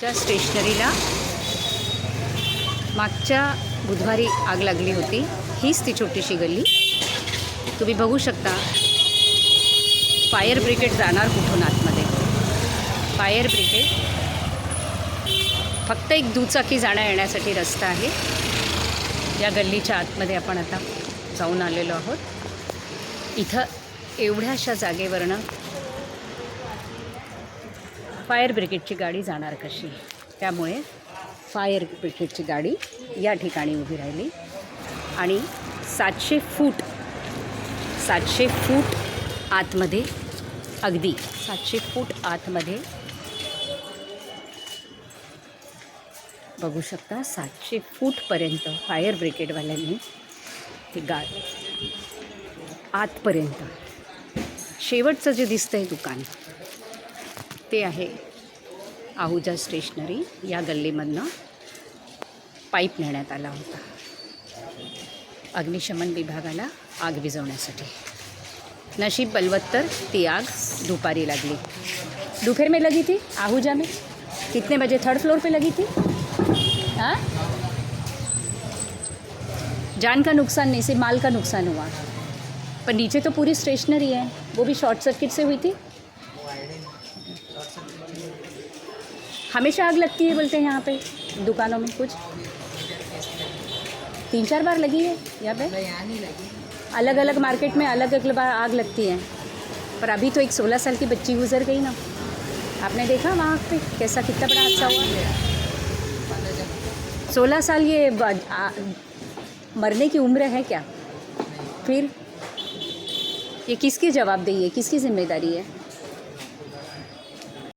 च्या स्टेशनरीला मागच्या बुधवारी आग लागली होती. हीच ती छोटीशी गल्ली. तुम्ही बघू शकता फायर ब्रिगेड जाणार कुठून आतमध्ये? फायर ब्रिगेड फक्त एक दुचाकी जाण्या येण्यासाठी रस्ता आहे. या गल्लीच्या आतमध्ये आपण आता जाऊन आलेलो आहोत. इथं एवढ्याशा जागेवरनं फायर ब्रिगेडची गाडी जाणार कशी? त्यामुळे फायर ब्रिगेडची गाडी या ठिकाणी उभी राहिली. आणि सातशे फूट सातशे फूट आतमध्ये अगदी सातशे फूट आतमध्ये बघू शकता सातशे फूटपर्यंत फायर ब्रिगेडवाल्यांनी ती गा आतपर्यंत. शेवटचं जे दिसतं आहे दुकान ते आहे आहुजा स्टेशनरी या गल्लीमधनं पाईप नेण्यात आला होता. अग्निशमन विभागाला आग विझवण्यासाठी. नशीब बलवत्तर ती आग दुपारी लागली. दोपहर में लगी थी? आहूजा में? कितने बजे थर्ड फ्लोर पे लगी थी? हाँ? जान का नुकसान नहीं सिर्फ माल का नुकसान हुआ। पर नीचे तो पूरी स्टेशनरी है वो भी शॉर्ट सर्किट से हुई थी। हमेशा आग लगती है बोलते हैं यहाँ पे, दुकानों में कुछ। तीन चार बार लगी है यहाँ पे। अलग अलग मार्केट में अलग अलग बार आग लगती है। पर अभी तो एक सोलह साल की बच्ची गुजर गई ना। आपने देखा वहाँ पे कैसा कितना बड़ा हादसा हुआ? सोलह साल ये मरने की उम्र है क्या? फिर? ये किसकी जवाबदेही है किसकी ज़िम्मेदारी है?